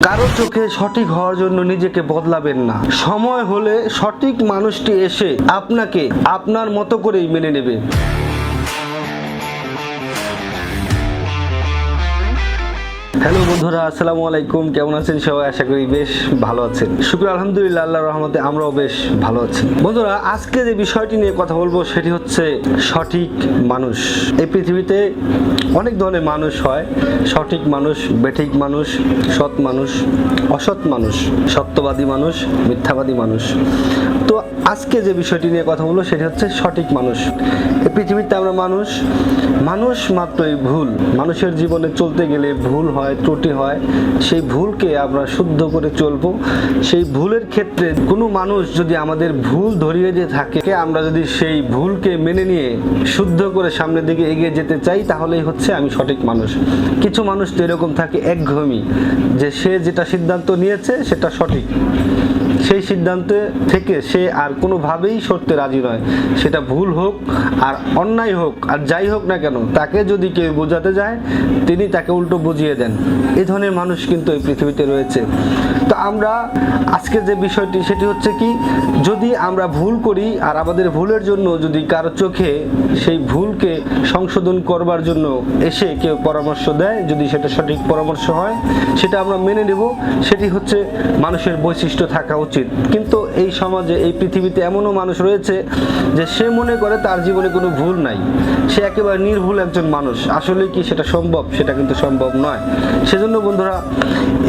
কারও চোখে সঠিক হওয়ার জন্য নিজেকে বদলাবেন না। সময় হলে সঠিক মানুষটি এসে আপনাকে আপনার মতো করেই মেনে নেবে। হ্যালো বন্ধুরা, আসসালামু আলাইকুম। কেমন আছেন সবাই? আশা করি বেশ ভালো আছেন। শুক্র আলহামদুলিল্লাহ আল্লাহ রহমতে আমরাও বেশ ভালো আছি। বন্ধুরা, আজকে যে বিষয়টি নিয়ে কথা বলব সেটি হচ্ছে সঠিক মানুষ। এই পৃথিবীতে অনেক ধরনের মানুষ হয়। সঠিক মানুষ, বেঠিক মানুষ, সৎ মানুষ, অসৎ মানুষ, সত্যবাদী মানুষ, মিথ্যাবাদী মানুষ। তো আজকে যে বিষয়টি নিয়ে কথা বলব সেটি হচ্ছে সঠিক মানুষ। এই পৃথিবীতে আমরা মানুষ মানুষ মাত্রই ভুল। মানুষের জীবনে চলতে গেলে ভুল হয় ত্রুটি হয়, সেই ভুলকে আমরা শুদ্ধ করে চলবো। সেই ভুলের ক্ষেত্রে কোনো মানুষ যদি আমাদের ভুল ধরিয়ে দিয়ে থাকে আমরা যদি সেই ভুলকে মেনে নিয়ে শুদ্ধ করে সামনের দিকে এগিয়ে যেতে চাই, তাহলেই হচ্ছে আমি সঠিক মানুষ। কিছু মানুষ তো এরকম থাকে একঘমি যে সে যেটা সিদ্ধান্ত নিয়েছে, সেটা সঠিক। সেই সিদ্ধান্তে থেকে সে আর কোনোভাবেই সরতে রাজি নয়। সেটা ভুল হোক আর অন্যায় হোক, আর যাই হোক না কেন, তাকে যদি কেউ বোঝাতে যায়, তিনি তাকে উল্টো বুঝিয়ে দেন। এই ধরনের মানুষ কিন্তু এই পৃথিবীতে রয়েছে। তো আমরা আজকে যে বিষয়টি, সেটি হচ্ছে কি, যদি আমরা ভুল করি আর আমাদের ভুলের জন্য যদি কারও চোখে সেই ভুলকে সংশোধন করবার জন্য এসে কেউ পরামর্শ দেয়, যদি সেটা সঠিক পরামর্শ হয়, সেটা আমরা মেনে নেব। সেটি হচ্ছে মানুষের বৈশিষ্ট্য থাকা উচিত। কিন্তু এই সমাজে, এই পৃথিবীতে এমনও মানুষ রয়েছে যে সে মনে করে তার জীবনে কোনো ভুল নাই। সে একেবারে নির্ভুল একজন মানুষ। আসলে কি সেটা সম্ভব? সেটা কিন্তু সম্ভব নয়। সেজন্য বন্ধুরা,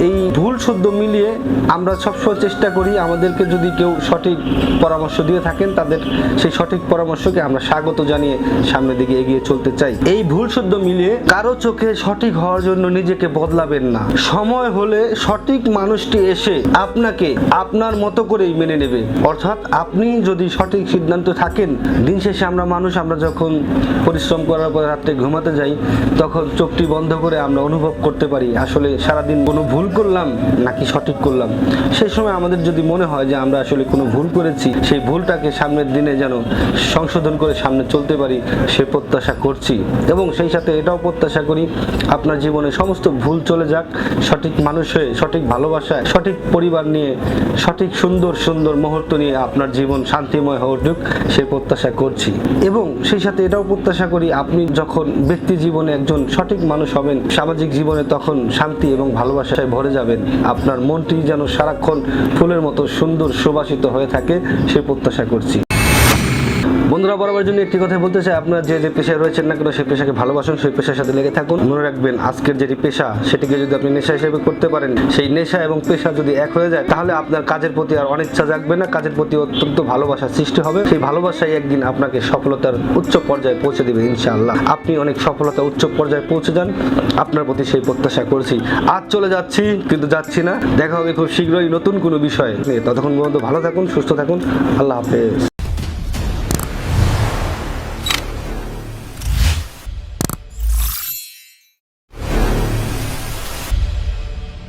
এই ভুল শুদ্ধ মিলিয়ে আমরা সবসময় চেষ্টা করি আমাদেরকে যদি কেউ সঠিক পরামর্শ দিয়ে থাকেন, তাদের সেই সঠিক পরামর্শকে আমরা স্বাগত জানিয়ে সামনের দিকে এগিয়ে চলতে চাই। এই ভুল শুদ্ধ মিলিয়ে কারও চোখে সঠিক হওয়ার জন্য নিজেকে বদলাবেন না। সময় হলে সঠিক মানুষটি এসে আপনাকে আপনার মতো করেই মেনে নেবে। অর্থাৎ আপনি যদি সঠিক সিদ্ধান্ত থাকেন, দিন শেষে আমরা মানুষ, আমরা যখন পরিশ্রম করার পর রাত্রে ঘুমাতে যাই, তখন চোখটি বন্ধ করে আমরা অনুভব করতে পারি, আসলে সারাদিন কোনো ভুল করলাম নাকি সঠিক করলাম? সেই সময় আমাদের যদি মনে হয় যে আমরা আসলে কোনো ভুল করেছি, সেই ভুলটাকে সামনের দিনে যেন সংশোধন করে সামনে চলতে পারি, সে প্রত্যাশা করছি। এবং সেই সাথে এটাও প্রত্যাশা করি, আপনার জীবনে সমস্ত ভুল চলে যাক, সঠিক মানুষ হয়ে, সঠিক ভালোবাসায়, সঠিক পরিবার নিয়ে, সঠিক সুন্দর সুন্দর মুহূর্ত নিয়ে আপনার জীবন শান্তিময় হয়ে উঠুক, সে প্রত্যাশা করছি। এবং সেই সাথে এটাও প্রত্যাশা করি, আপনি যখন ব্যক্তি জীবনে একজন সঠিক মানুষ হবেন, সামাজিক জীবনে তখন শান্তি এবং ভালোবাসায় ভরে যাবেন, আপনার মনটি যেন সারাক্ষণ ফুলের মতো সুন্দর সুবাসিত হয়ে থাকে, সে প্রত্যাশা করছি। বন্ধুরা বরাবর জন্য একটি কথা বলতে চাই। আপনার যে যে পেশায় রয়েছেন না কেন, সেই পেশাকে ভালোবাসুন, সেই পেশার সাথে লেগে থাকুন। মনে রাখবেন, আজকের যেটি পেশা, সেটিকে যদি আপনি নেশা হিসেবে করতে পারেন, সেই নেশা এবং পেশা যদি এক হয়ে যায়, তাহলে আপনার কাজের প্রতি আর অনিচ্ছা জাগবে না, কাজের প্রতি অত্যন্ত ভালোবাসা সৃষ্টি হবে। সেই ভালোবাসাই একদিন আপনাকে সফলতার উচ্চ পর্যায়ে পৌঁছে দেবে, ইনশাআল্লাহ। আপনি অনেক সফলতা উচ্চ পর্যায়ে পৌঁছে যান, আপনার প্রতি সেই প্রত্যাশা করছি। আজ চলে যাচ্ছি, কিন্তু যাচ্ছি না। দেখা হবে খুব শীঘ্রই নতুন কোনো বিষয় ততক্ষণ পর্যন্ত ভালো থাকুন, সুস্থ থাকুন। আল্লাহ হাফেজ।